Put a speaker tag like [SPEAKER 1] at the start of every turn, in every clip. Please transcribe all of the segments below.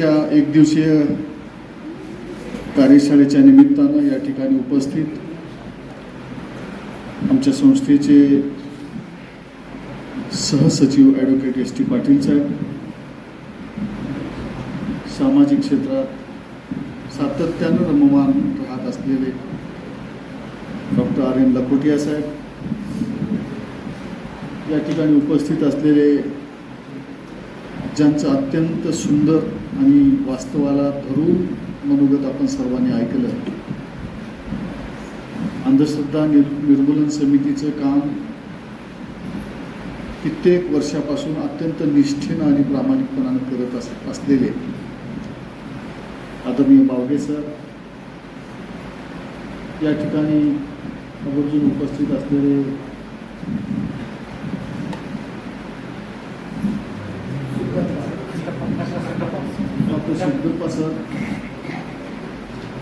[SPEAKER 1] आजच्या एक दिवसीय कार्यशाळेच्या निमित्तानं या ठिकाणी उपस्थित आमच्या संस्थेचे सहसचिव advocate S T Patil saheb सामाजिक क्षेत्रात सातत्यानं रममान राहत असलेले doctor R N Lakhotia saheb या ठिकाणी उपस्थित असलेले ज्यांचं अत्यंत सुंदर आणि वास्तवाला धरून मनोगत आपण सर्वांनी ऐकलं. अंधश्रद्धा निर् निर्मूलन समितीचं काम कित्येक वर्षापासून अत्यंत निष्ठेनं आणि प्रामाणिकपणानं करत अस असलेले. आदरणीय बावगे सर या ठिकाणी आवर्जून उपस्थित असलेले डॉक्टर सर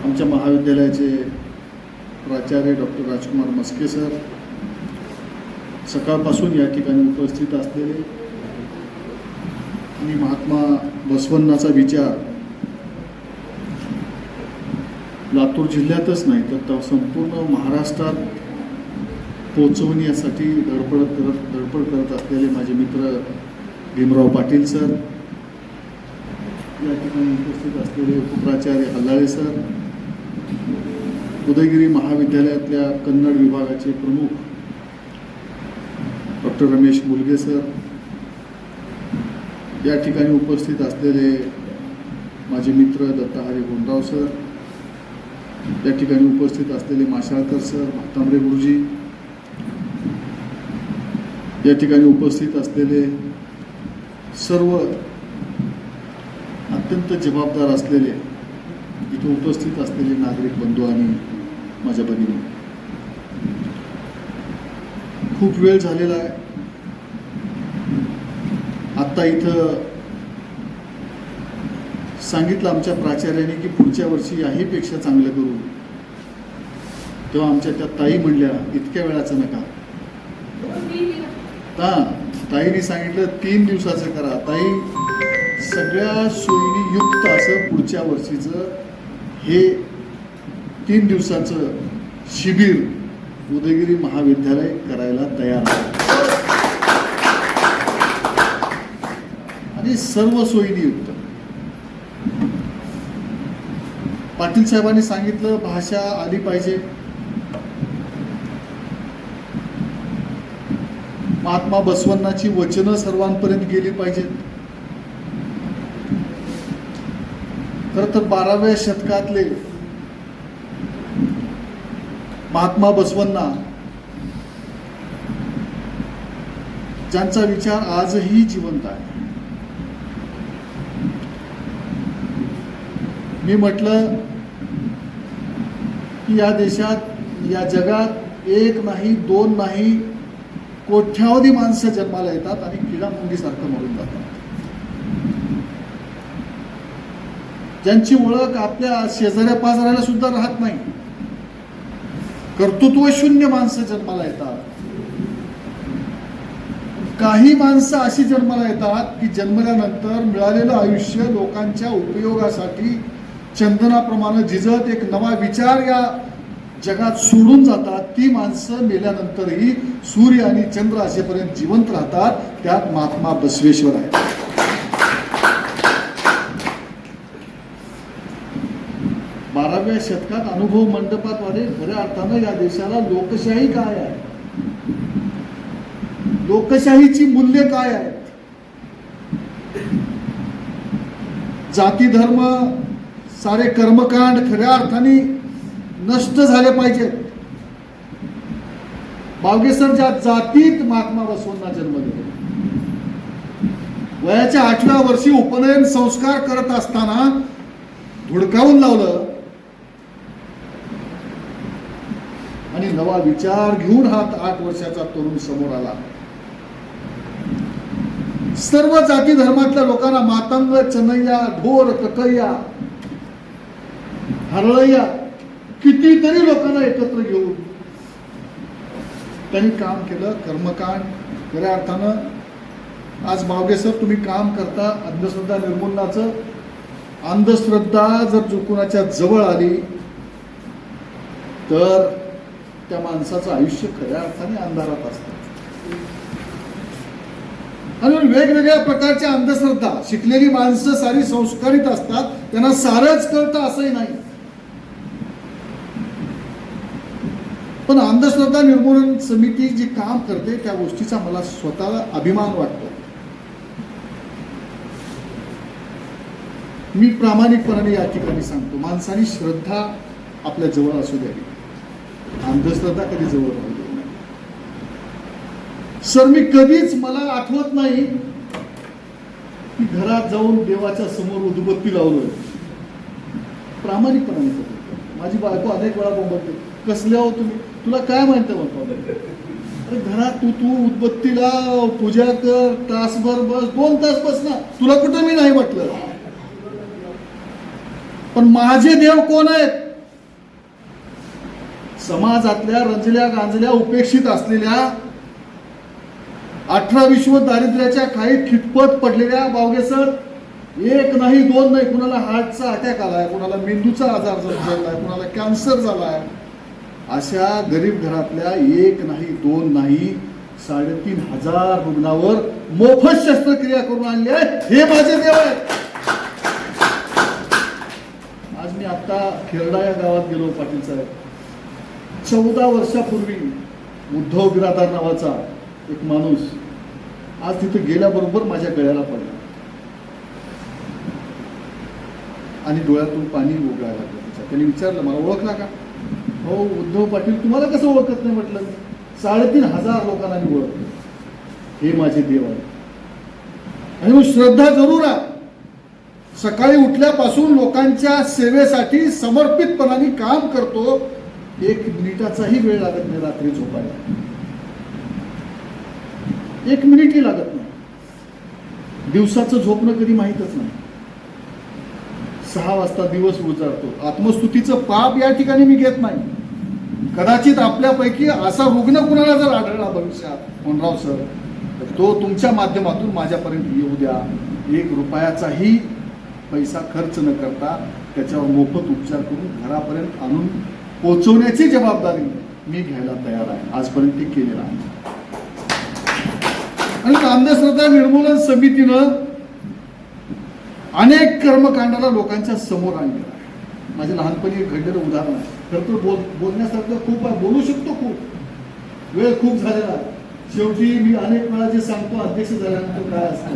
[SPEAKER 1] आमच्या महाविद्यालयाचे प्राचार्य डॉक्टर राजकुमार मस्के सर सकाळपासून या ठिकाणी उपस्थित असलेले आणि महात्मा बसवन्नाचा विचार लातूर जिल्ह्यातच नाही तर संपूर्ण महाराष्ट्रात पोचवण्यासाठी धडपड करत धडपड करत असलेले माझे मित्र भीमराव पाटील सर या ठिकाणी उपस्थित असलेले उपप्राचार्य हल्लाळे सर उदयगिरी महाविद्यालयातल्या कन्नड विभागाचे प्रमुख डॉक्टर रमेश मुलगे सर या ठिकाणी उपस्थित असलेले माझे मित्र दत्ताहरी गोंडराव सर या ठिकाणी उपस्थित असलेले माशाळकर सर भातांबरे गुरुजी या ठिकाणी उपस्थित असलेले सर्व अत्यंत जबाबदार असलेले इथे उपस्थित असलेले नागरिक बंधू आणि माझ्या भगिनी खूप वेळ झालेला आहे. आत्ता इथं सांगितलं आमच्या प्राचार्याने की पुढच्या वर्षी याहीपेक्षा चांगलं करू. तेव्हा आमच्या त्या ताई म्हणल्या इतक्या वेळाचं नका. हा ताईने सांगितलं तीन दिवसाचं करा. ताई सगळ्या सोयीनी युक्त असं पुढच्या वर्षीचं हे तीन दिवसाचं शिबिर उदयगिरी महाविद्यालय करायला तयार आहे. आणि सर्व सोयीने युक्त. पाटील साहेबांनी सांगितलं भाषा आली पाहिजे. महात्मा बसवन्नाची वचनं सर्वांपर्यंत गेली पाहिजेत. खर तर बाराव्या शतकातले महात्मा बसवन्ना ज्यांचा विचार आजही जिवंत आहे. मी म्हटलं की या देशात या जगात एक नाही दोन नाही कोठ्यावधी माणसं जन्माला येतात आणि किडामुंगीसारखं मरून जातात. ज्यांची ओळख आपल्या शेजाऱ्या पाजाऱ्याला सुद्धा राहत नाही. कर्तृत्व शून्य माणसं जन्माला येतात. काही माणसं अशी जन्माला येतात की जन्मल्यानंतर मिळालेलं आयुष्य लोकांच्या उपयोगासाठी चंदनाप्रमाणे झिजत एक नवा विचार या जगात सोडून जातात. ती माणसं मेल्यानंतरही सूर्य आणि चंद्र असेपर्यंत जिवंत राहतात. त्यात महात्मा बसवेश्वर आहे बाराव्या शतकात अनुभव मंडपाद्वारे खऱ्या अर्थानं या देशाला लोकशाही काय आहे? लोकशाहीची मूल्य काय आहेत? जाती धर्म सारे कर्मकांड खऱ्या अर्थाने नष्ट झाले पाहिजेत. बावगेसर ज्या जातीत महात्मा बसवण्णा जन्म दिला. वयाच्या आठव्या वर्षी उपनयन संस्कार करत असताना धुडकावून लावलं. आणि नवा विचार घेऊन हा आठ वर्षाचा तरुण समोर आला. सर्व जाती धर्मातल्या लोकांना मातंग चनैया ढोर ककैया हरळैया कितीतरी लोकांना एकत्र घेऊन त्यांनी काम केलं कर्मकांड खऱ्या अर्थानं. आज मावगे सर तुम्ही काम करता अंधश्रद्धा निर्मूलनाचं. अंधश्रद्धा जर चुकुनाच्या जवळ आली तर त्या माणसाचं आयुष्य खऱ्या अर्थाने अंधारात असतं. आणि वेगवेगळ्या प्रकारच्या अंधश्रद्धा शिकलेली माणसं सारी संस्कारित असतात त्यांना सारंच कळतं असंही नाही. पण अंधश्रद्धा निर्मूलन समिती जी काम करते त्या गोष्टीचा मला स्वतःला अभिमान वाटतो. मी प्रामाणिकपणाने या ठिकाणी सांगतो माणसाने श्रद्धा आपल्या जवळ असू द्यावी. अंधश्रद्धा कधी जवळ सर मी कधीच मला आठवत नाही की घरात जाऊन देवाच्या समोर उदबत्ती लावलोय. प्रामाणिकपणाने करतो माझी बायको अनेक वेळा बोंबलते. कसल्या हो तुम्ही? तुला काय माहिती म्हणतो अरे घरात तू तू उदबत्तीला पूजा कर तासभर बस दोन तास बस ना. तुला कुठं मी नाही म्हटलं? पण माझे देव कोण आहेत? समाजातल्या रंजल्या गांजल्या उपेक्षित असलेल्या अठरा विश्व दारिद्र्याच्या काही खितपत पडलेल्या बावगेसर एक नाही दोन नाही कुणाला हार्टचा अटॅक आलाय कुणाला मेंदूचा आजार झालाय कुणाला कॅन्सर झालाय अशा गरीब घरातल्या एक नाही दोन नाही साडेतीन हजार रुग्णावर मोफत शस्त्रक्रिया करून आणली आहे हे माझे देव आहे आज मी आता खेरडा या गावात गेलो पाटील साहेब. चौदा वर्षापूर्वी उद्धव बिरादार नावाचा एक माणूस आज तिथे गेल्याबरोबर माझ्या गळ्याला पडला. आणि डोळ्यातून पाणी उघडायला लागलं त्याच्या त्याने विचारलं मला ओळखला का? हो उद्धव पाटील तुम्हाला कसं ओळखत नाही? म्हटलं. साडेतीन हजार लोकांना मी ओळखतो. हे माझे देव आहे आणि मग श्रद्धा जरूर आहे. सकाळी उठल्यापासून लोकांच्या सेवेसाठी समर्पितपणाने काम करतो. एक मिनिटाचाही वेळ लागत नाही रात्री झोपायला. एक मिनिटही लागत नाही. दिवसाचं झोपणं कधी माहीतच नाही. सहा वाजता दिवस उजाडतो. आत्मस्तुतीचं पाप या ठिकाणी मी घेत नाही. कदाचित आपल्यापैकी असा रुग्ण कुणाला जर आढळला भविष्यात मनराव सर तर तो तुमच्या माध्यमातून माझ्यापर्यंत येऊ द्या. एक रुपयाचाही पैसा खर्च न करता त्याच्यावर मोफत उपचार करून घरापर्यंत आणून पोचवण्याची जबाबदारी मी घ्यायला तयार आहे. आजपर्यंत ते केलेलं आहे आणि अंधश्रद्धा निर्मूलन समितीनं अनेक कर्मकांडाला लोकांच्या समोर आणलेलं आहे. माझ्या लहानपणी घडलेलं उदाहरण आहे. खरं तर बोल बोलण्यासारखं खूप आहे. बोलू शकतो खूप. वेळ खूप झालेला शेवटी मी अनेक वेळा जे सांगतो अध्यक्ष झाल्यानंतर काय असतं?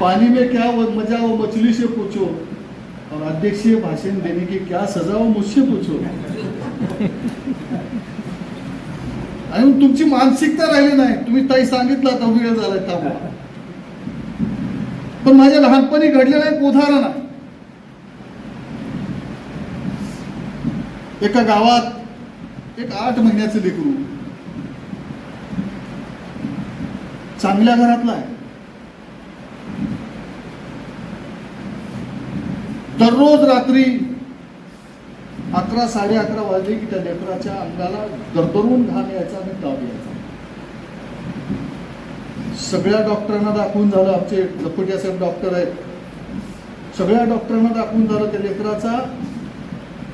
[SPEAKER 1] पाणी में क्या मजा हो, व हो, मछली से पूछो. और अध्यक्षीय भाषण देने की क्या सजा हो मुझसे पूछो। आणि तुमची मानसिकता राहिली नाही. तुम्ही ताई सांगितलं आता वेळ झालाय थांबा पण माझ्या लहानपणी घडलेलं एक उदाहरण आहे. एका गावात एक आठ महिन्याचं लेकरू चांगल्या घरातला आहे. दररोज रात्री अकरा साडे अकरा वाजले की त्या लेकराच्या अंगाला दरदरून घाम यायचा आणि ताप यायचा. सगळ्या डॉक्टरांना दाखवून झालं आमचे लखोटिया साहेब डॉक्टर आहेत. सगळ्या डॉक्टरांना दाखवून झालं त्या लेकराचा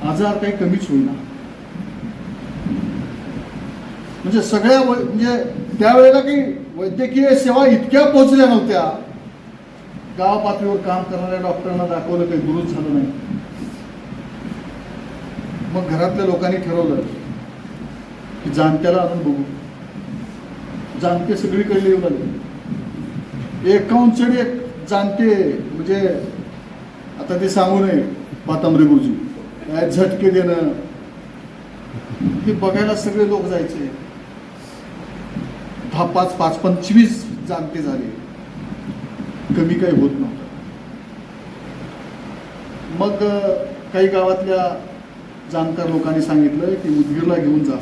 [SPEAKER 1] आजार काही कमीच होईना. म्हणजे सगळ्या वै- म्हणजे त्यावेळेला काही वैद्यकीय सेवा इतक्या पोहोचल्या नव्हत्या. गाव पातळीवर काम करणाऱ्या डॉक्टरांना दाखवलं काही दुरुस्त झालं नाही. मग घरातल्या लोकांनी ठरवलं की जाणत्याला आणून बघू. जाणते सगळीकडे येऊ लागले एकाउंटचे एक जाणते म्हणजे आता ते सांगू नये पातांबरे गुरुजी. काय झटके देणं. हे बघायला सगळे लोक जायचे. दहा पाच पाच पंचवीस जाणते झाले. कमी काही होत नव्हतं. मग काही गावातल्या जाणकार लोकांनी सांगितलं की उदगीरला घेऊन जा.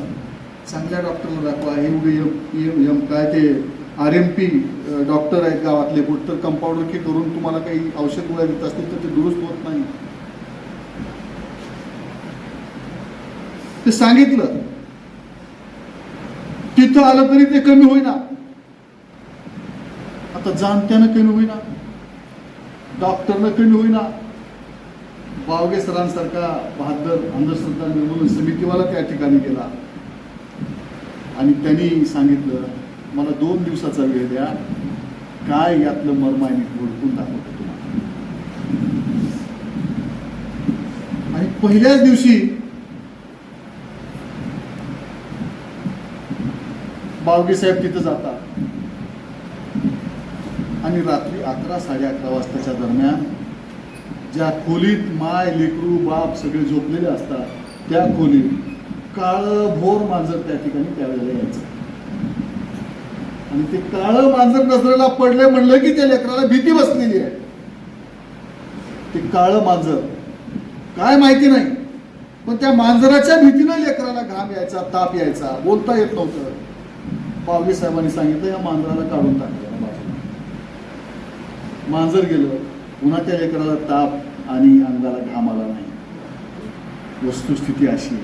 [SPEAKER 1] चांगल्या डॉक्टरला दाखवा. हे उगे एम एम एम काय ते आर एम पी डॉक्टर आहेत गावातले. कुठं तर कंपाऊंडर की करून तुम्हाला काही औषध गोळ्या देत असतील तर ते दुरुस्त होत नाही. ते सांगितलं. तिथं आलं तरी ते कमी होईना. आता जाणत्यानं कमी होईना डॉक्टरनं कमी होईना बावगे सरांसारखा बहादर अंधश्रद्धा निर्मूलन समितीवाला त्या ठिकाणी गेला. आणि त्यांनी सांगितलं मला दोन दिवसाचा वेळ द्या काय यातलं मर्म आहे मी ओळखून दाखवतो तुम्हाला. आणि पहिल्याच दिवशी बावगे साहेब तिथं जातात. आणि रात्री अकरा साडे अकरा वाजताच्या दरम्यान ज्या खोलीत माय लेकरू बाप सगळे झोपलेले असतात त्या खोलीत काळं भोर मांजर त्या ठिकाणी त्यावेळेला यायचं. आणि ते काळं मांजर नजरेला पडले म्हणलं की त्या लेकराला भीती बसलेली आहे. ते काळं मांजर काय माहिती नाही पण त्या मांजराच्या भीतीनं लेकराला घाम यायचा ताप यायचा बोलता येत नव्हतं. पावगे साहेबांनी सांगितलं या मांजराला काढून टाकलं. मांजर गेलं पुन्हा त्या लेकराला ताप आणि अंगाला घाम आला नाही. वस्तुस्थिती अशी आहे.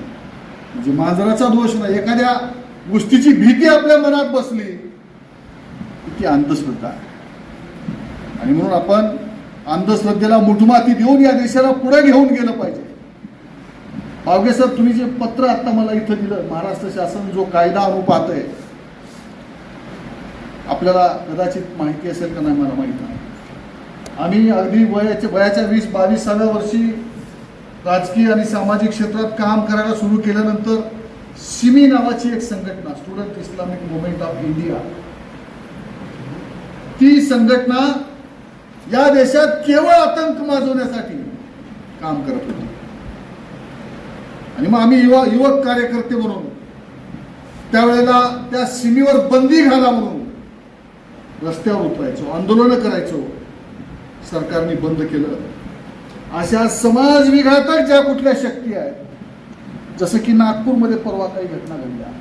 [SPEAKER 1] म्हणजे मांजराचा दोष नाही. एखाद्या गोष्टीची भीती आपल्या मनात बसली ती अंधश्रद्धा आहे. आणि म्हणून आपण अंधश्रद्धेला मुठमाती देऊन या देशाला पुढे घेऊन गेलं पाहिजे. पावगे सर तुम्ही जे पत्र आता मला इथं दिलं महाराष्ट्र शासन जो कायदा अनुपात आहे आपल्याला कदाचित माहिती असेल का नाही मला माहिती आम्ही अगदी वयाच्या वयाच्या वीस बावीसाव्या वर्षी राजकीय आणि सामाजिक क्षेत्रात काम करायला सुरू केल्यानंतर सिमी नावाची एक संघटना Student Islamic Movement of India ती संघटना या देशात केवळ आतंक माजवण्यासाठी काम करत होती. आणि मग आम्ही युवा युवक कार्यकर्ते म्हणून त्यावेळेला त्या सीमेवर बंदी घाला म्हणून रस्त्यावर उतरायचो आंदोलनं करायचो. सरकारने बंद केलं. अशा समाज विघातक ज्या कुठल्या शक्ती आहेत जसं की नागपूरमध्ये परवा काही घटना घडल्या.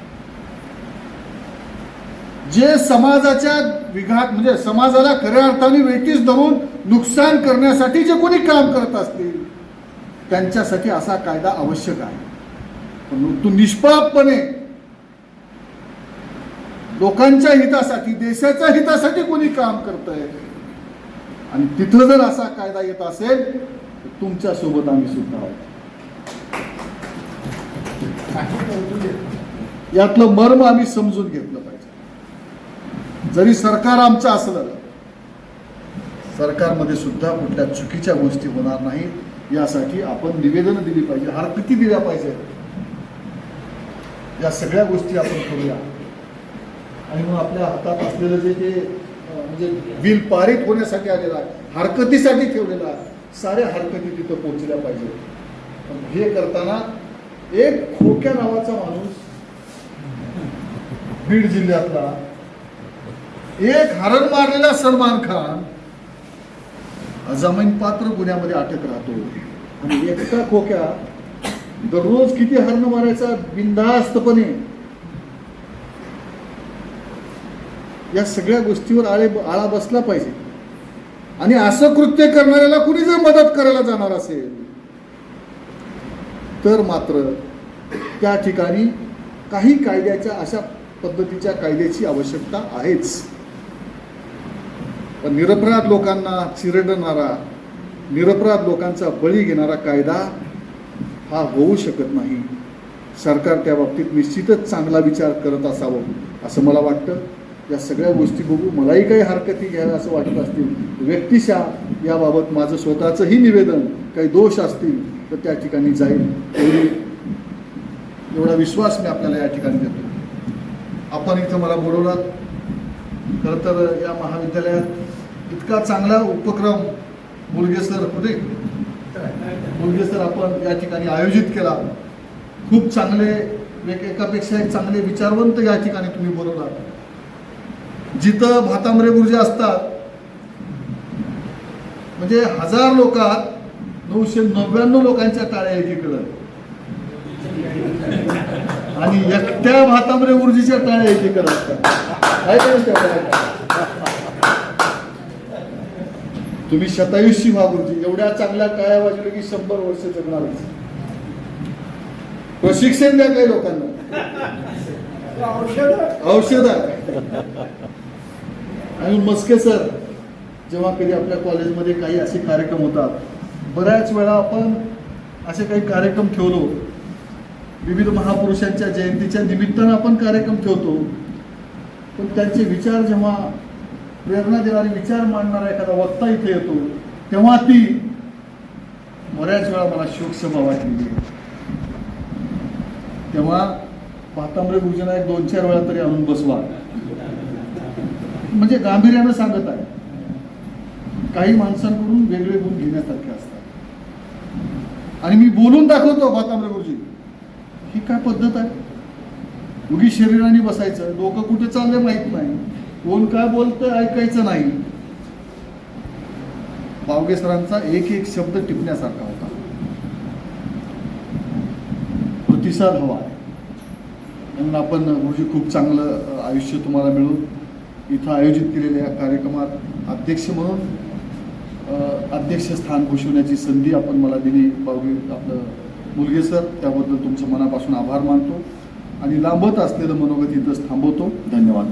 [SPEAKER 1] जे समाजाच्या विघात म्हणजे समाजाला खऱ्या अर्थाने वेटीस धरून नुकसान करण्यासाठी जे कोणी काम करत असतील त्यांच्यासाठी असा कायदा आवश्यक आहे. पण तो निष्पापपणे लोकांच्या हितासाठी देशाच्या हितासाठी कोणी काम करत आहे आणि तिथं जर असा कायदा येत असेल तर तुमच्यासोबत आम्ही सुद्धा आहोत. यातलं मर्म आम्ही समजून घेतलं पाहिजे. जरी सरकार आमचं असलं सरकारमध्ये सुद्धा कुठल्या चुकीच्या गोष्टी होणार नाहीत यासाठी आपण निवेदन दिली पाहिजे हरकती किती दिल्या पाहिजे. या सगळ्या गोष्टी आपण करूया. आणि मग आपल्या हातात असलेलं जे जे म्हणजे बिल पारित होण्यासाठी आलेला आहे. हरकतीसाठी ठेवलेला आहे. साऱ्या हरकती तिथं पोहोचल्या पाहिजे. पण हे करताना एक खोक्या नावाचा माणूस बीड जिल्ह्यातला एक हरण मारलेला सलमान खान अजामीन पात्र गुन्ह्यामध्ये अटक राहतो. आणि एकटा खोक्या दररोज किती हरण मारायचा? बिंदास्तपणे या सगळ्या गोष्टीवर आळे आळा बसला पाहिजे. आणि असं कृत्य करणाऱ्याला कुणी जर मदत करायला जाणार असेल? तर मात्र त्या ठिकाणी काही कायद्याच्या अशा पद्धतीच्या कायद्याची आवश्यकता आहेच. पण निरपराध लोकांना चिरडणारा निरपराध लोकांचा बळी घेणारा कायदा हा होऊ शकत नाही. सरकार त्या बाबतीत निश्चितच चांगला विचार करत असावं असं मला वाटतं. या सगळ्या गोष्टी बघू मलाही काही हरकती घ्याव्या असं वाटत असतील. व्यक्तिशः याबाबत माझं स्वतःचंही निवेदन काही दोष असतील तर त्या ठिकाणी जाईल. एवढी एवढा विश्वास मी आपल्याला या ठिकाणी देतो. आपण इथं मला बोलवलात. खरं तर या महाविद्यालयात इतका चांगला उपक्रम मुलगे सर होते मुलगे सर आपण या ठिकाणी आयोजित केला. खूप चांगले एक एकापेक्षा एक चांगले विचारवंत या ठिकाणी तुम्ही बोलवला जिथं भातांबरे गुरुजी असतात म्हणजे हजार लोकात नऊशे नव्याण्णव लोकांच्या टाळ्या एकीकडं. आणि एकट्या भातांबरे गुरुजीच्या टाळ्या एकीकडं असतात. तुम्ही शतायुषी व्हा गुरुजी. एवढ्या चांगल्या टाळ्या वाजवल्या की शंभर वर्ष जगणारच प्रशिक्षण द्या काही लोकांना. औषध. औषध. आणि मस्के सर जेव्हा कधी आपल्या कॉलेजमध्ये काही असे कार्यक्रम होतात बऱ्याच वेळा आपण असे काही कार्यक्रम ठेवलो. विविध महापुरुषांच्या जयंतीच्या निमित्तानं आपण कार्यक्रम ठेवतो. पण त्यांचे विचार जेव्हा प्रेरणा देणारे विचार मांडणारा एखादा वक्ता इथे येतो तेव्हा ती बऱ्याच वेळा मला शोकसभा वाटलेली तेव्हा भातांबरे गुरुजींना एक दोन चार वेळा तरी आणून बसवा. म्हणजे गांभीर्यानं सांगत आहे. काही माणसांकडून वेगळे गुण घेण्यासारखे असतात. आणि मी बोलून दाखवतो भातांबरे गुरुजी. ही काय पद्धत आहे? उगी शरीराने बसायचं. लोक कुठे चालले माहीत नाही. कोण काय बोलतं ऐकायचं नाही. बावगे सरांचा एक एक शब्द टिपण्यासारखा होता. प्रतिसाद हवा आहे. म्हणून आपण गुरुजी खूप चांगलं आयुष्य तुम्हाला मिळून इथं आयोजित केलेल्या या कार्यक्रमात अध्यक्ष म्हणून अध्यक्ष अध्यक्षस्थान भूषवण्याची संधी आपण मला दिली. बावगे आपलं मुलगे सर त्याबद्दल तुमचं मनापासून आभार मानतो. आणि लांबत असलेलं मनोगत इथंच थांबवतो. धन्यवाद.